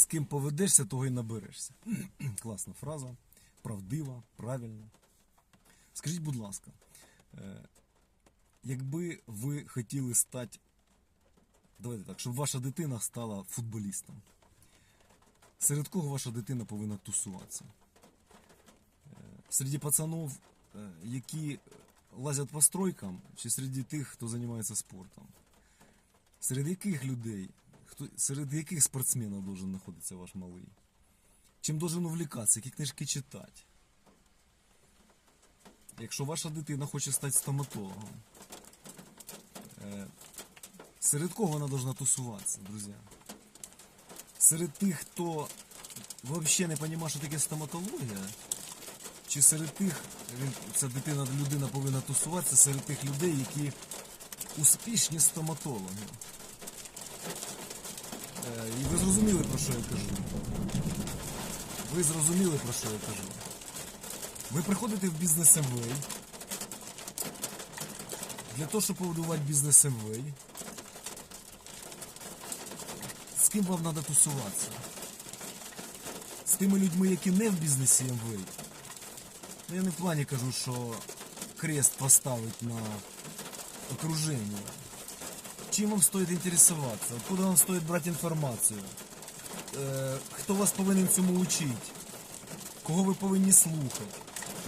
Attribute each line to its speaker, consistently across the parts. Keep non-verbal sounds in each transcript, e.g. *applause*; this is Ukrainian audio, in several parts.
Speaker 1: З ким поведешся, того й наберешся. *clears throat* Класна фраза, правдива, правильна. Скажіть, будь ласка, е, якби ви хотіли стати, давайте так, щоб ваша дитина стала футболістом, серед кого ваша дитина повинна тусуватися? Е, Серед пацанов, е, які лазять по стройкам, чи серед тих, хто займається спортом? Серед яких людей, хто, серед яких спортсменів должен знаходитися ваш малий? Чим должен увлікатися, які книжки читати? Якщо ваша дитина хоче стати стоматологом, е, серед кого вона должна тусуватися, друзі? Серед тих, хто взагалі не розуміє, що таке стоматологія? Чи серед тих, ця дитина, людина повинна тусуватися серед тих людей, які успішні стоматологи? Е, І ви зрозуміли, про що я кажу? Ви зрозуміли, про що я кажу? Ви приходите в бізнес МВ для того, щоб побудувати бізнес МВ. З ким вам треба тусуватися? З тими людьми, які не в бізнесі МВ. Ну, я не в плані кажу, що крест поставить на окружение. Чим вам стоїть інтересуватися? Откуда вам стоїть брати інформацію? Е, хто вас повинен цьому учити? Кого ви повинні слухати?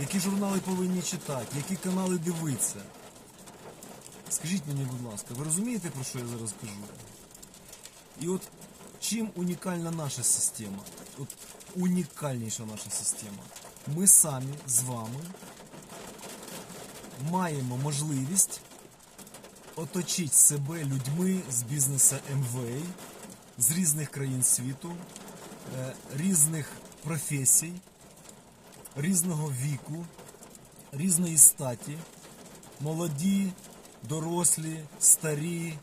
Speaker 1: Які журнали повинні читати? Які канали дивитися? Скажіть мені, будь ласка, ви розумієте, про що я зараз кажу? І от чим унікальна наша система? От унікальніша наша система. Ми самі з вами маємо можливість оточити себе людьми з бізнесу МВА, з різних країн світу, е, різних професій, різного віку, різної статі, молоді, дорослі, старі,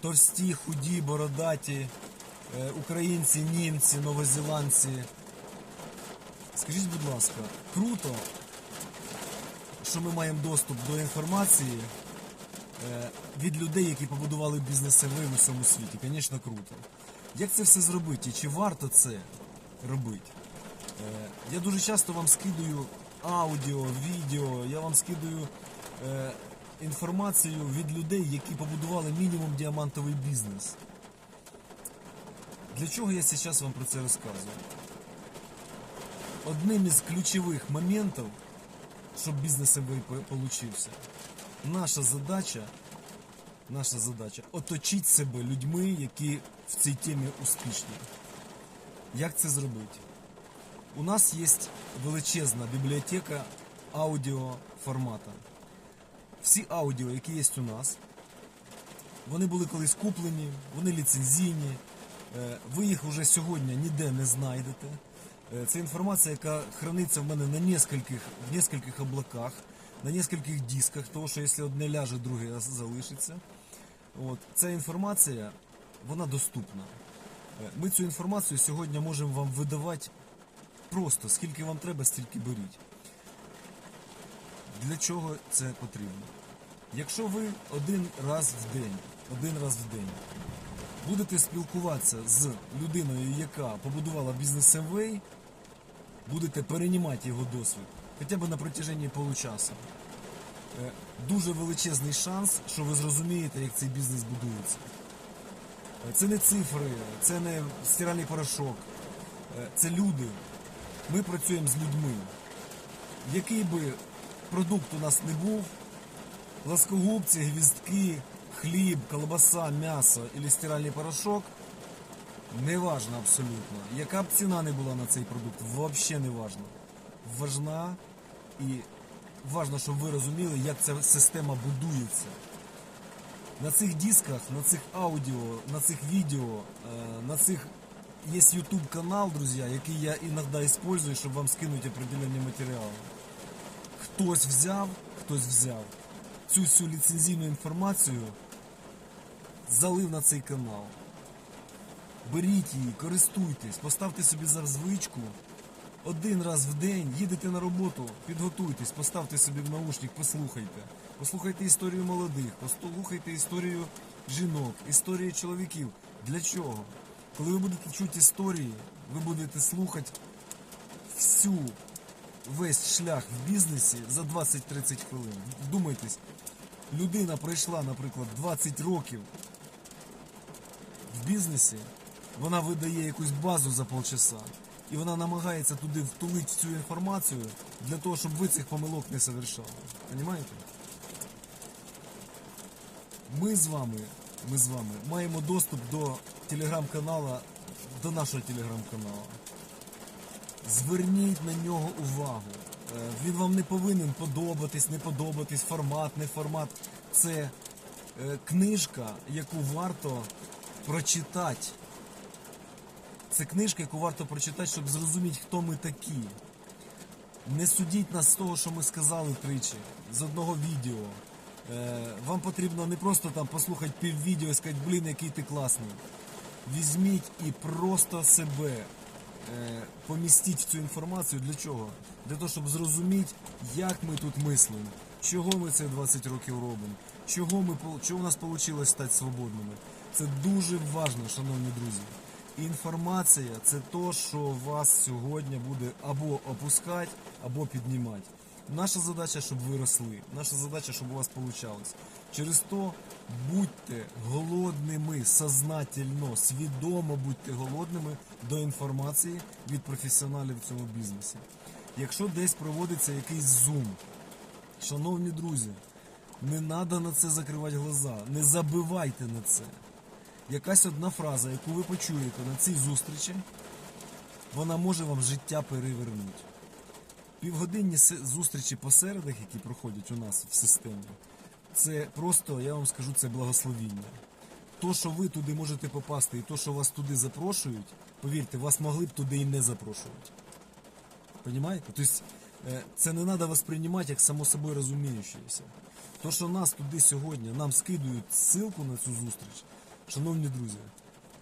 Speaker 1: товсті, худі, бородаті, е, українці, німці, новозеландці. Скажіть, будь ласка, круто, що ми маємо доступ до інформації від людей, які побудували бізнес в усьому світі. Звісно, круто. Як це все зробити? Чи варто це робити? Е, Я дуже часто вам скидую аудіо, відео, я вам скидую е, інформацію від людей, які побудували мінімум діамантовий бізнес. Для чого я зараз вам про це розказую? Одним із ключових моментів, щоб бізнес МВ получився, наша задача, наша задача оточити себе людьми, які в цій темі успішні. Як це зробити? У нас є величезна бібліотека аудіоформата. Всі аудіо, які є у нас, вони були колись куплені, вони ліцензійні. Е, Ви їх вже сьогодні ніде не знайдете. Е, Це інформація, яка храниться в мене на нескольких, в нескольких облаках, на нескольких дисках, тому що якщо одне ляже, друге залишиться. От. Ця інформація, вона доступна. Е, Ми цю інформацію сьогодні можемо вам видавати просто, скільки вам треба, стільки беріть. Для чого це потрібно? Якщо ви один раз в день, один раз в день будете спілкуватися з людиною, яка побудувала бізнес МВ, будете переймати його досвід, хоча б на протяженні получаса. Е, Дуже величезний шанс, що ви зрозумієте, як цей бізнес будується. Е, Це не цифри, це не стиральний порошок, е, це люди. Ми працюємо з людьми. Який би продукт у нас не був, плоскогубці, гвіздки, хліб, колбаса, м'ясо і стиральний порошок, не важно абсолютно. Яка б ціна не була на цей продукт, взагалі не важно. Важна і важно, щоб ви розуміли, як ця система будується. На цих дисках, на цих аудіо, на цих відео, е, на цих є YouTube канал, друзі, який я іноді использую, щоб вам скинути определенні матеріали. Хтось взяв, хтось взяв цю всю ліцензійну інформацію, залив на цей канал. Беріть її, користуйтесь, поставте собі за звичку. Один раз в день їдете на роботу, підготуйтесь, поставте собі в наушник, послухайте. Послухайте історію молодих, послухайте історію жінок, історію чоловіків. Для чого? Коли ви будете чути історії, ви будете слухати всю весь шлях в бізнесі за 20-30 хвилин. Вдумайтесь, людина пройшла, наприклад, 20 років в бізнесі, вона видає якусь базу за полчаса, і вона намагається туди втулити цю інформацію для того, щоб ви цих помилок не совершали. Понимаєте? Ми з вами, ми з вами маємо доступ до телеграм-канала, до нашого телеграм-каналу. Зверніть на нього увагу. Е, Він вам не повинен подобатись, не подобатись, формат, не формат. Це е, книжка, яку варто прочитати. Це книжка, яку варто прочитати, щоб зрозуміти, хто ми такі. Не судіть нас з того, що ми сказали тричі, з одного відео. Е, вам потрібно не просто там послухати піввідео і сказати, блін, який ти класний. Візьміть і просто себе е, помістіть в цю інформацію. Для чого? Для того, щоб зрозуміти, як ми тут мислимо, чого ми це 20 років робимо, чого, ми, чого у нас вийшло стати свободними. Це дуже важливо, шановні друзі. Інформація це то, що вас сьогодні буде або опускати, або піднімати. Наша задача, щоб ви росли. Наша задача, щоб у вас вийшло. Через то будьте голодними сознательно, свідомо будьте голодними до інформації від професіоналів в цьому бізнесі. Якщо десь проводиться якийсь зум, шановні друзі, не треба на це закривати глаза, не забивайте на це. Якась одна фраза, яку ви почуєте на цій зустрічі, вона може вам життя перевернути. Півгодинні зустрічі по середах, які проходять у нас в системі, це просто, я вам скажу, це благословіння. То, що ви туди можете попасти, і то, що вас туди запрошують, повірте, вас могли б туди і не запрошувати. Понимаєте? Тобто е, це не треба восприймати як само собою розуміючеся. То, що нас туди сьогодні, нам скидують ссылку на цю зустріч, шановні друзі,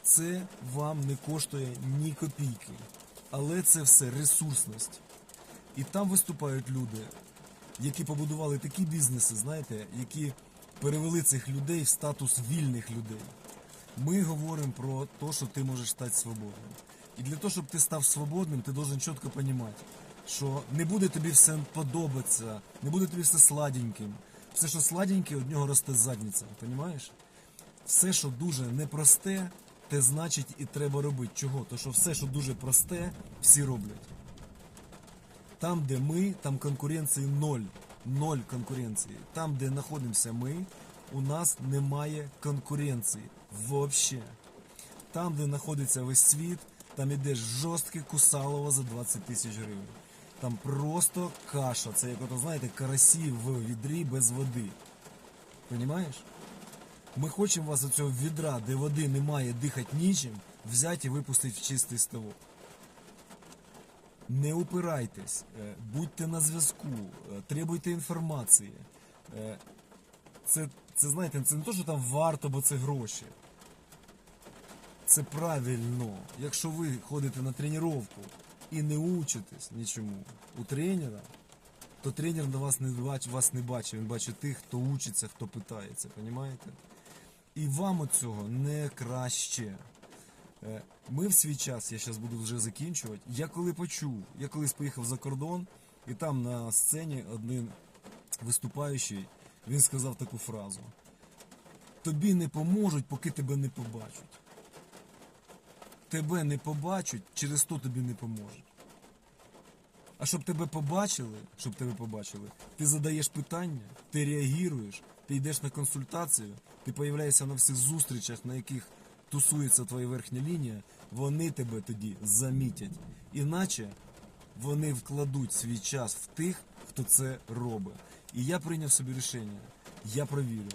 Speaker 1: це вам не коштує ні копійки. Але це все ресурсність. І там виступають люди, які побудували такі бізнеси, знаєте, які перевели цих людей в статус вільних людей. Ми говоримо про те, що ти можеш стати свободним. І для того, щоб ти став свободним, ти должен чітко розуміти, що не буде тобі все подобатися, не буде тобі все сладеньким. Все, що сладеньке, від нього росте задниця. Розумієш? Все, що дуже непросте, те значить і треба робити. Чого? То що все, що дуже просте, всі роблять. Там, де ми, там конкуренції ноль. Ноль конкуренції. Там, де знаходимося ми, у нас немає конкуренції. Вообще. Там, де знаходиться весь світ, там іде жорстке кусалово за 20 тисяч гривень. Там просто каша. Це як ото, знаєте, карасі в відрі без води. Понімаєш? Ми хочемо вас з цього відра, де води немає, дихати нічим, взяти і випустити в чистий ставок. Не упирайтесь, е, будьте на зв'язку, е, требуйте інформації. Е, Це, це знаєте, це не то, що там варто, бо це гроші. Це правильно. Якщо ви ходите на тренування і не учитесь нічому у тренера, то тренер до вас не бачить, вас не бачить. Він бачить тих, хто учиться, хто питається, розумієте? І вам от цього не краще. Е, Ми в свій час, я зараз буду вже закінчувати. Я коли почув, я колись поїхав за кордон, і там на сцені один виступаючий, він сказав таку фразу: Тобі не поможуть, поки тебе не побачать. Тебе не побачать, через то тобі не поможуть. А щоб тебе побачили, щоб тебе побачили, ти задаєш питання, ти реагуєш, ти йдеш на консультацію, ти появляєшся на всіх зустрічах, на яких тусується твоя верхня лінія, вони тебе тоді замітять. Іначе вони вкладуть свій час в тих, хто це робить. І я прийняв собі рішення. Я провірю.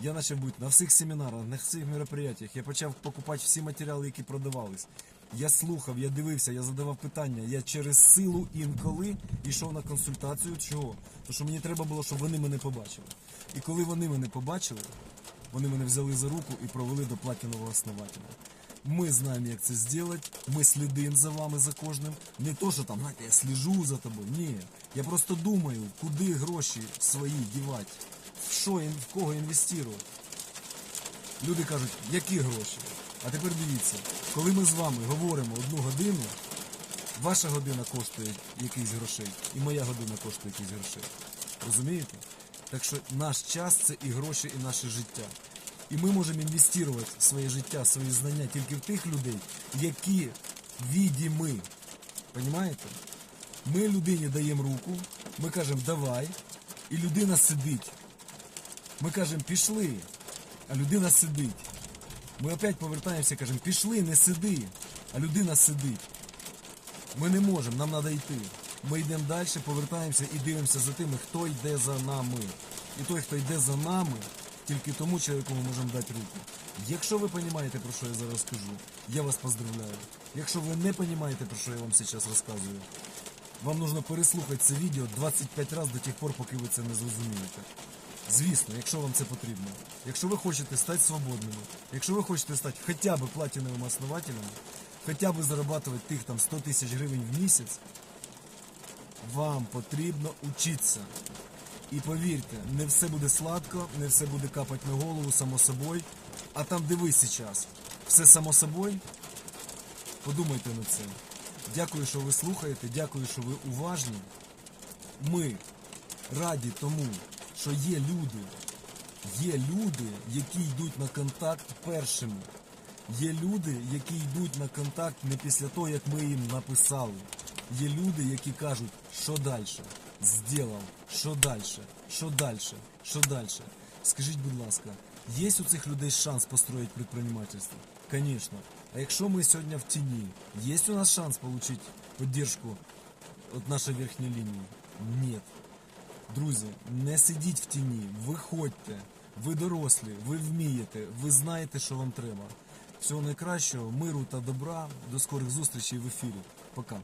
Speaker 1: Я почав бути на всіх семінарах, на всіх мероприятиях. Я почав покупати всі матеріали, які продавались. Я слухав, я дивився, я задавав питання. Я через силу інколи йшов на консультацію. Чого? Тому що мені треба було, щоб вони мене побачили. І коли вони мене побачили, вони мене взяли за руку і провели до платінового основателя. Ми знаємо, як це зробити, ми слідимо за вами за кожним. Не то, що там, знаєте, я сліжу за тобою. Ні. Я просто думаю, куди гроші свої дівати, в що в кого інвестувати. Люди кажуть, які гроші? А тепер дивіться, коли ми з вами говоримо одну годину, ваша година коштує якийсь грошей, і моя година коштує якийсь грошей. Розумієте? Так що наш час це і гроші, і наше життя. І ми можемо інвестувати своє життя, свої знання тільки в тих людей, які відімі. Понімаєте? Ми людині даємо руку, ми кажемо давай, і людина сидить. Ми кажемо пішли, а людина сидить. Ми опять повертаємося і кажемо пішли, не сиди, а людина сидить. Ми не можемо, нам треба йти. Ми йдемо далі, повертаємося і дивимося за тими, хто йде за нами. І той, хто йде за нами, тільки тому чоловіку ми можемо дати руку. Якщо ви розумієте, про що я зараз скажу, я вас поздравляю. Якщо ви не розумієте, про що я вам зараз розказую, вам потрібно переслухати це відео 25 разів до тих пор, поки ви це не зрозумієте. Звісно, якщо вам це потрібно. Якщо ви хочете стати свободними, якщо ви хочете стати хоча б платіновими основателями, хоча б зарабатувати тих там 100 тисяч гривень в місяць, вам потрібно учитися. І повірте, не все буде сладко, не все буде капати на голову, само собою. А там дивись зараз. Все само собою. Подумайте над цим. Дякую, що ви слухаєте, дякую, що ви уважні. Ми раді тому, що є люди, є люди, які йдуть на контакт першими. Є люди, які йдуть на контакт не після того, як ми їм написали. Є люди, які кажуть, що далі, зділав, що далі, що далі, що далі. Скажіть, будь ласка, є у цих людей шанс построїти предпринимательство? Звісно. А якщо ми сьогодні в тіні, є у нас шанс отримати підтримку від нашої верхньої лінії? Ні. Друзі, не сидіть в тіні, виходьте. Ви дорослі, ви вмієте, ви знаєте, що вам треба. Всього найкращого, миру та добра. До скорих зустрічей в ефірі. Пока.